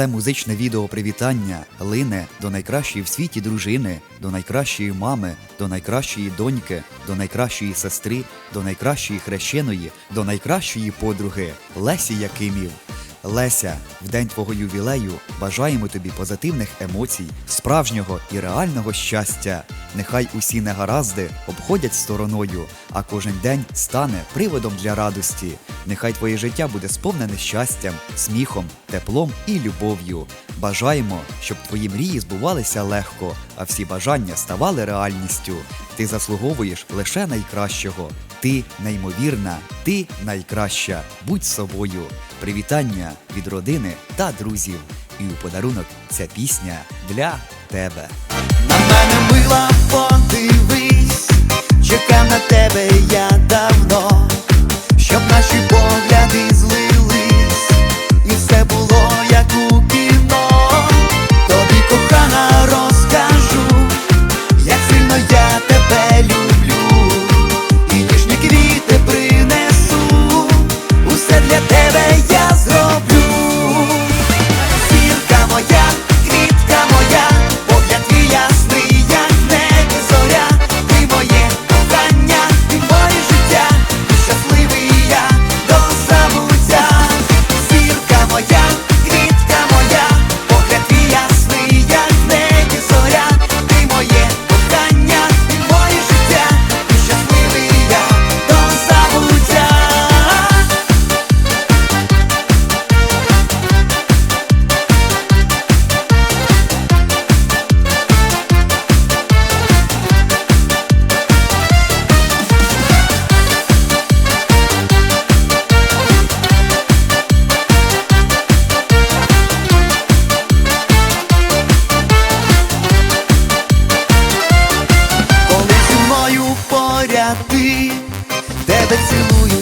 Це музичне відео привітання лине до найкращої в світі дружини, до найкращої мами, до найкращої доньки, до найкращої сестри, до найкращої хрещеної, до найкращої подруги Лесі Якимів. Леся, в день твого ювілею бажаємо тобі позитивних емоцій, справжнього і реального щастя. Нехай усі негаразди обходять стороною, а кожен день стане приводом для радості. Нехай твоє життя буде сповнене щастям, сміхом, теплом і любов'ю. Бажаємо, щоб твої мрії збувалися легко, а всі бажання ставали реальністю. Ти заслуговуєш лише найкращого. Ти неймовірна, ти найкраща. Будь собою. Привітання від родини та друзів. І у подарунок ця пісня для тебе. На мене мила, подивись, моря ти тебе цілую.